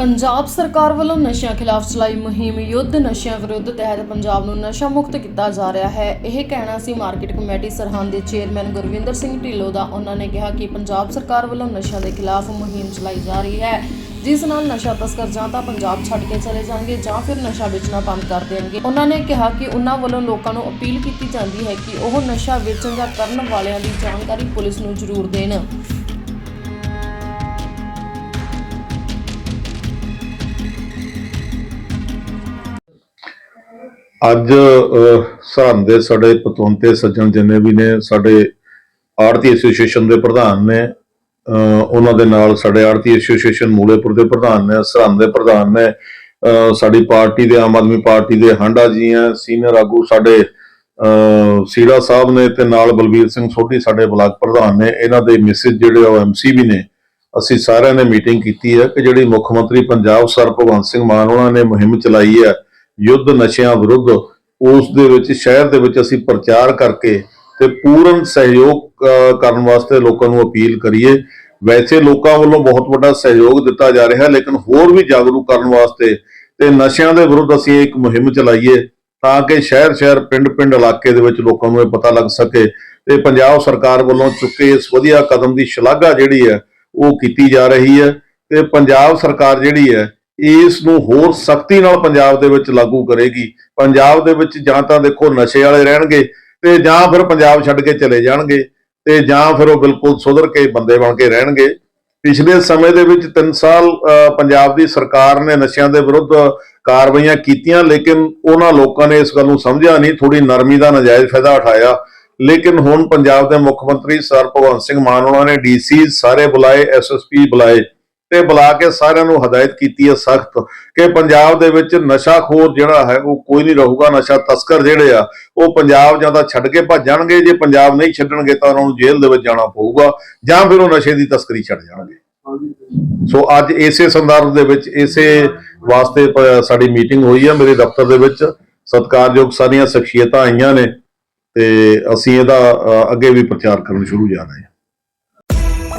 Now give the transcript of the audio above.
ਪੰਜਾਬ ਸਰਕਾਰ ਵੱਲੋਂ ਨਸ਼ਿਆਂ ਖਿਲਾਫ ਚਲਾਈ ਮੁਹਿੰਮ ਯੁੱਧ ਨਸ਼ਿਆਂ ਵਿਰੁੱਧ ਤਹਿਤ ਪੰਜਾਬ ਨੂੰ ਨਸ਼ਾ ਮੁਕਤ ਕੀਤਾ ਜਾ ਰਿਹਾ ਹੈ। ਇਹ ਕਹਿਣਾ ਸੀ ਮਾਰਕੀਟ ਕਮੇਟੀ ਸਰਹੰਦ ਦੇ ਚੇਅਰਮੈਨ ਗੁਰਵਿੰਦਰ ਸਿੰਘ ਢਿੱਲੋਂ ਦਾ। ਉਹਨਾਂ ਨੇ ਕਿਹਾ ਕਿ ਪੰਜਾਬ ਸਰਕਾਰ ਵੱਲੋਂ ਨਸ਼ਿਆਂ ਦੇ ਖਿਲਾਫ ਮੁਹਿੰਮ ਚਲਾਈ ਜਾ ਰਹੀ ਹੈ। ਜਿਸ ਨਾਲ ਨਸ਼ਾ ਤਸਕਰ ਜਾਂ ਤਾਂ ਪੰਜਾਬ ਛੱਡ ਕੇ ਚਲੇ ਜਾਣਗੇ ਜਾਂ ਫਿਰ ਨਸ਼ਾ ਵੇਚਣਾ ਬੰਦ ਕਰ ਦੇਣਗੇ। ਉਹਨਾਂ ਨੇ ਕਿਹਾ ਕਿ ਉਹਨਾਂ ਵੱਲੋਂ ਲੋਕਾਂ ਨੂੰ ਅਪੀਲ ਕੀਤੀ ਜਾਂਦੀ ਹੈ ਕਿ ਉਹ ਨਸ਼ਾ ਵੇਚਣ ਜਾਂ ਕਰਨ ਵਾਲਿਆਂ ਦੀ ਜਾਣਕਾਰੀ ਪੁਲਿਸ ਨੂੰ ਜ਼ਰੂਰ ਦੇਣ। ਅੱਜ ਸਰਹੰਦ ਦੇ ਸਾਡੇ ਪਤਵੰਤੇ ਸੱਜਣ ਜਿੰਨੇ ਵੀ ਨੇ, ਸਾਡੇ ਆੜਤੀ ਐਸੋਸੀਏਸ਼ਨ ਦੇ ਪ੍ਰਧਾਨ ਨੇ ਉਹਨਾਂ ਦੇ ਨਾਲ ਸਾਡੇ ਆੜਤੀ ਐਸੋਸੀਏਸ਼ਨ ਮੂਲੇਪੁਰ ਦੇ ਪ੍ਰਧਾਨ ਨੇ, ਸਰਹੰਦ ਦੇ ਪ੍ਰਧਾਨ ਨੇ ਸਾਡੀ ਪਾਰਟੀ ਦੇ ਆਮ ਆਦਮੀ ਪਾਰਟੀ ਦੇ ਹਾਂਡਾ ਜੀ ਆ ਸੀਨੀਅਰ ਆਗੂ ਸਾਡੇ ਸੀੜਾ ਸਾਹਿਬ ਨੇ ਤੇ ਨਾਲ ਬਲਬੀਰ ਸਿੰਘ ਸੋਢੀ ਸਾਡੇ ਬਲਾਕ ਪ੍ਰਧਾਨ ਨੇ, ਇਹਨਾਂ ਦੇ ਮਿਸਿਸ ਜਿਹੜੇ ਉਹ ਐਮਸੀ ਵੀ ਨੇ। ਅਸੀਂ ਸਾਰਿਆਂ ਨੇ ਮੀਟਿੰਗ ਕੀਤੀ ਹੈ ਕਿ ਜਿਹੜੀ ਮੁੱਖ ਮੰਤਰੀ ਪੰਜਾਬ ਸਰ ਭਗਵੰਤ ਸਿੰਘ ਮਾਨ ਉਹਨਾਂ ਨੇ ਮੁਹਿੰਮ ਚਲਾਈ ਹੈ ਯੁੱਧ ਨਸ਼ਿਆਂ ਵਿਰੁੱਧ ਉਸ ਦੇ ਵਿੱਚ, ਸ਼ਹਿਰ ਦੇ ਵਿੱਚ ਅਸੀਂ ਪ੍ਰਚਾਰ ਕਰਕੇ ਤੇ ਪੂਰਨ ਸਹਿਯੋਗ ਕਰਨ ਵਾਸਤੇ ਲੋਕਾਂ ਨੂੰ ਅਪੀਲ ਕਰੀਏ। ਵੈਸੇ ਲੋਕਾਂ ਵੱਲੋਂ ਬਹੁਤ ਵੱਡਾ ਸਹਿਯੋਗ ਦਿੱਤਾ ਜਾ ਰਿਹਾ, ਲੇਕਿਨ ਹੋਰ ਵੀ ਜਾਗਰੂਕ ਕਰਨ ਵਾਸਤੇ ਤੇ ਨਸ਼ਿਆਂ ਦੇ ਵਿਰੁੱਧ ਅਸੀਂ ਇੱਕ ਮੁਹਿੰਮ ਚਲਾਈਏ ਤਾਂ ਕਿ ਸ਼ਹਿਰ ਸ਼ਹਿਰ ਪਿੰਡ ਪਿੰਡ ਇਲਾਕੇ ਦੇ ਵਿੱਚ ਲੋਕਾਂ ਨੂੰ ਇਹ ਪਤਾ ਲੱਗ ਸਕੇ ਤੇ ਪੰਜਾਬ ਸਰਕਾਰ ਵੱਲੋਂ ਚੁੱਕੇ ਇਸ ਵਧੀਆ ਕਦਮ ਦੀ ਸ਼ਲਾਘਾ ਜਿਹੜੀ ਹੈ, ਉਹ ਕੀਤੀ ਜਾ ਰਹੀ ਹੈ ਤੇ ਪੰਜਾਬ ਸਰਕਾਰ ਜਿਹੜੀ ਹੈ ਇਸ ਨੂੰ ਹੋਰ ਸਖਤੀ ਨਾਲ ਪੰਜਾਬ ਦੇ ਵਿੱਚ ਲਾਗੂ ਕਰੇਗੀ। ਪੰਜਾਬ ਦੇ ਵਿੱਚ ਜਾਂ ਤਾਂ ਦੇਖੋ ਨਸ਼ੇ ਵਾਲੇ ਰਹਿਣਗੇ ਤੇ ਜਾਂ ਫਿਰ ਪੰਜਾਬ ਛੱਡ ਕੇ ਚਲੇ ਜਾਣਗੇ ਤੇ ਜਾਂ ਫਿਰ ਉਹ ਬਿਲਕੁਲ ਸੁਧਰ ਕੇ ਬੰਦੇ ਬਣ ਕੇ ਰਹਿਣਗੇ। ਪਿਛਲੇ ਸਮੇਂ ਦੇ ਵਿੱਚ 3 ਸਾਲ ਪੰਜਾਬ ਦੀ ਸਰਕਾਰ ਨੇ ਨਸ਼ਿਆਂ ਦੇ ਵਿਰੁੱਧ ਕਾਰਵਾਈਆਂ ਕੀਤੀਆਂ, ਲੇਕਿਨ ਉਹਨਾਂ ਲੋਕਾਂ ਨੇ ਇਸ ਗੱਲ ਨੂੰ ਸਮਝਿਆ ਨਹੀਂ ਥੋੜੀ ਨਰਮੀ ਦਾ ਨਜਾਇਜ਼ ਫਾਇਦਾ ਉਠਾਇਆ। ਲੇਕਿਨ ਹੁਣ ਪੰਜਾਬ ਦੇ ਮੁੱਖ ਮੰਤਰੀ ਸਰ ਭਗਵੰਤ ਸਿੰਘ ਮਾਨ, ਉਹਨਾਂ ਨੇ ਡੀਸੀ ਸਾਰੇ ਬੁਲਾਏ ਐਸਐਸਪੀ ਬੁਲਾਏ। ਤੇ ਬੁਲਾ ਕੇ ਸਾਰਿਆਂ ਨੂੰ ਹਦਾਇਤ ਕੀਤੀ ਹੈ ਸਖਤ ਕਿ ਪੰਜਾਬ ਦੇ ਵਿੱਚ ਨਸ਼ਾਖੋਰ ਜਿਹੜਾ ਹੈ ਉਹ ਕੋਈ ਨਹੀਂ ਰਹੂਗਾ, ਨਸ਼ਾ ਤਸਕਰ ਜਿਹੜੇ ਆ, ਉਹ ਪੰਜਾਬ ਜਾਂ ਤਾਂ ਛੱਡ ਕੇ ਭੱਜ ਜਾਣਗੇ, ਜੇ ਪੰਜਾਬ ਨਹੀਂ ਛੱਡਣਗੇ ਤਾਂ ਉਹਨਾਂ ਨੂੰ ਜੇਲ੍ਹ ਦੇ ਵਿੱਚ ਜਾਣਾ ਪਊਗਾ ਜਾਂ ਫਿਰ ਉਹ ਨਸ਼ੇ ਦੀ ਤਸਕਰੀ ਛੱਡ ਜਾਣਗੇ। ਸੋ ਅੱਜ ਇਸੇ ਸੰਦਰਭ ਦੇ ਵਿੱਚ, ਇਸੇ ਵਾਸਤੇ ਸਾਡੀ ਮੀਟਿੰਗ ਹੋਈ ਹੈ ਮੇਰੇ ਦਫ਼ਤਰ ਦੇ ਵਿੱਚ। ਸਤਿਕਾਰਯੋਗ ਸਾਰੀਆਂ ਸ਼ਖਸੀਅਤਾਂ ਆਈਆਂ ਨੇ ਤੇ ਅਸੀਂ ਇਹਦਾ ਅੱਗੇ ਵੀ ਪ੍ਰਚਾਰ ਕਰਨ ਸ਼ੁਰੂ ਜਾ ਰਹੇ ਹਾਂ।